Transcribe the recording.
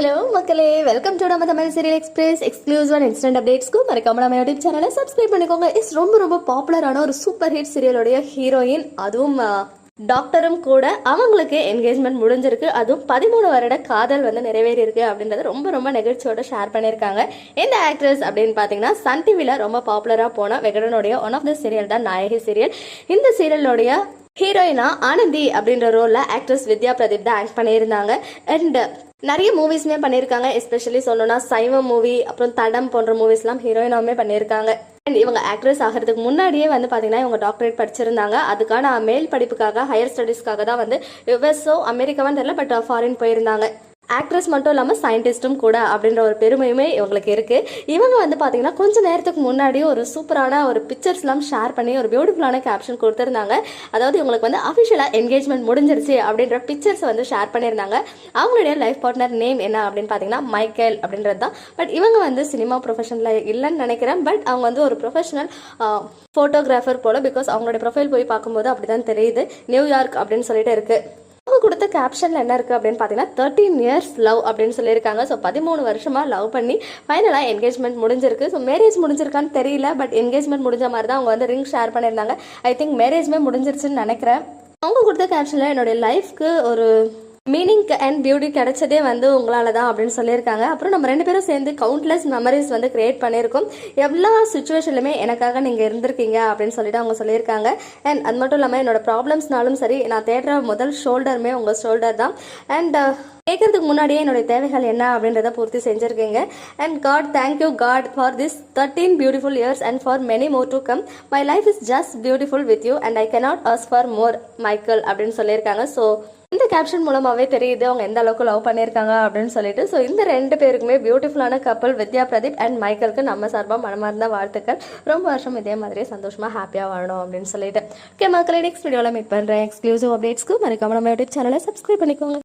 Hello மக்களே welcome to நம்ம Tamil serial express exclusive and instant அப்டேட்ஸ்க்கு மறக்காம நம்ம யூடியூப் சேனலை சப்ஸ்கிரைப் பண்ணிக்கோங்க. இஸ் ரொம்ப ரொம்ப பாப்புலரான ஒரு சூப்பர் ஹிட் சீரியலுடைய ஹீரோயின் அதுவும் டாக்டரும் கூட அவங்களுக்கு என்கேஜ்மெண்ட் முடிஞ்சிருக்கு. அதுவும் பதிமூணு வருட காதல் வந்து நிறைவேறி இருக்கு அப்படின்றத ரொம்ப ரொம்ப நெகிழ்ச்சியோட ஷேர் பண்ணியிருக்காங்க. இந்த ஆக்ட்ரஸ் அப்படின்னு பார்த்தீங்கன்னா சன் டிவியில் ரொம்ப பாப்புலராக போன வெகடனுடைய ஒன் ஆஃப் த சீரியல் தான் நாயகி சீரியல் இந்த சீரியலுடைய ஹீரோயினா ஆனந்தி அப்படின்ற ரோல்ல ஆக்ட்ரஸ் வித்யா பிரதீப் தான் ஆக்ட் பண்ணியிருந்தாங்க. அண்ட் நிறைய மூவிஸ்மே பண்ணியிருக்காங்க. எஸ்பெஷலி சொல்லணும்னா சைவ மூவி அப்புறம் தடம் போன்ற மூவிஸ்லாம் ஹீரோயினாவுமே பண்ணியிருக்காங்க. அண்ட் இவங்க ஆக்ட்ரஸ் ஆகிறதுக்கு முன்னாடியே வந்து பார்த்தீங்கன்னா இவங்க டாக்டரேட் படிச்சிருந்தாங்க. அதுக்கான மேல் படிப்புக்காக ஹையர் ஸ்டடீஸ்க்காக தான் வந்து யுஎஸ்ஓ அமெரிக்காவான்னு தெரியல பட் ஃபாரின் போயிருந்தாங்க. ஆக்ட்ரஸ் மட்டும் இல்லாமல் சயின்டிஸ்ட்டும் கூட அப்படின்ற ஒரு பெருமையுமே இவங்களுக்கு இருக்குது இவங்க வந்து பார்த்தீங்கன்னா கொஞ்ச நேரத்துக்கு முன்னாடி ஒரு சூப்பரான ஒரு பிக்சர்ஸ்லாம் ஷேர் பண்ணி ஒரு பியூட்டிஃபுல்லான கேப்ஷன் கொடுத்துருந்தாங்க. அதாவது இவங்களுக்கு வந்து அஃபிஷியலாக என்கேஜ்மெண்ட் முடிஞ்சிருச்சு அப்படின்ற பிக்சர்ஸ் வந்து ஷேர் பண்ணியிருந்தாங்க. அவங்களுடைய லைஃப் பார்ட்னர் நேம் என்ன அப்படின்னு பார்த்தீங்கன்னா மைக்கேல் அப்படின்றது தான். பட் இவங்க வந்து சினிமா ப்ரொஃபஷனில் இல்லைன்னு நினைக்கிறேன். பட் அவங்க வந்து ஒரு ப்ரொஃபஷனல் ஃபோட்டோகிராஃபர் போல பிகாஸ் அவங்களுடைய ப்ரொஃபைல் போய் பார்க்கும்போது அப்படி தான் தெரியுது நியூயார்க் அப்படின்னு சொல்லிட்டு இருக்குது கொடுத்த கேப்ஷனில் என்ன இருக்குது அப்படின்னு பார்த்தீங்கன்னா தேர்ட்டீன் இயர்ஸ் லவ் அப்படின்னு சொல்லியிருக்காங்க. ஸோ பதிமூணு வருஷமாக லவ் பண்ணி ஃபைனலாக என்கேஜ்மெண்ட் முடிஞ்சிருக்கு. ஸோ மேரேஜ் முடிஞ்சிருக்கான்னு தெரியல பட் என்கேஜ்மெண்ட் முடிஞ்ச மாதிரி தான் அவங்க வந்து ரிங் ஷேர் பண்ணியிருந்தாங்க. ஐ திங்க் மேரேஜ்மே முடிஞ்சிருச்சுன்னு நினைக்கிறேன். அவங்க கொடுத்த கேப்ஷனில் என்னுடைய லைஃப்க்கு ஒரு மீனிங் அண்ட் பியூட்டி கிடைச்சதே வந்து உங்களால தான் அப்படின்னு சொல்லியிருக்காங்க. அப்புறம் நம்ம ரெண்டு பேரும் சேர்ந்து கவுண்ட்லெஸ் மெமரிஸ் வந்து கிரியேட் பண்ணியிருக்கோம். எல்லா சுச்சுவேஷன்லையுமே எனக்காக நீங்கள் இருந்திருக்கீங்க அப்படின்னு சொல்லிட்டு அவங்க சொல்லியிருக்காங்க. அண்ட் அது மட்டும் இல்லாமல் என்னோட ப்ராப்ளம்ஸ்னாலும் சரி நான் தேடுற முதல் ஷோல்டருமே உங்கள் ஷோல்டர் தான். அண்ட் uh, கேட்கறதுக்கு முன்னாடியே என்னுடைய தேவைகள் என்ன அப்படின்றத பூர்த்தி செஞ்சுருக்கீங்க. And god thank you god for this thirteen beautiful years and for many more to come my life is just beautiful with you and I cannot ask for more Michael அப்படின்னு சொல்லியிருக்காங்க. So இந்த caption மூலமாவே தெரியுது அவங்க எந்த அளவுக்கு love பண்ணியிருக்காங்க அப்படின்னு சொல்லிட்டு. ஸோ இந்த ரெண்டு பேருக்குமே பியூட்டிஃபுல்லான கப்பல் வித்யா பிரதீப் அண்ட் மைக்கேலுக்கு நம்ம சார்பாக மனமார்ந்த வாழ்த்துக்கள். ரொம்ப வருஷம் இதே மாதிரி சந்தோஷமா ஹாப்பியாக வாழணும் அப்படின்னு சொல்லிட்டு. ஓகே மக்களை நெக்ஸ்ட் வீடியோவில் மீட் பண்ணுறேன் எக்ஸ்க்ளூசிவ் அப்டேட்ஸ்க்கு மறக்காம நம்ம யூடியூப் சேனலை சப்ஸ்கிரைப் பண்ணிக்கோங்க.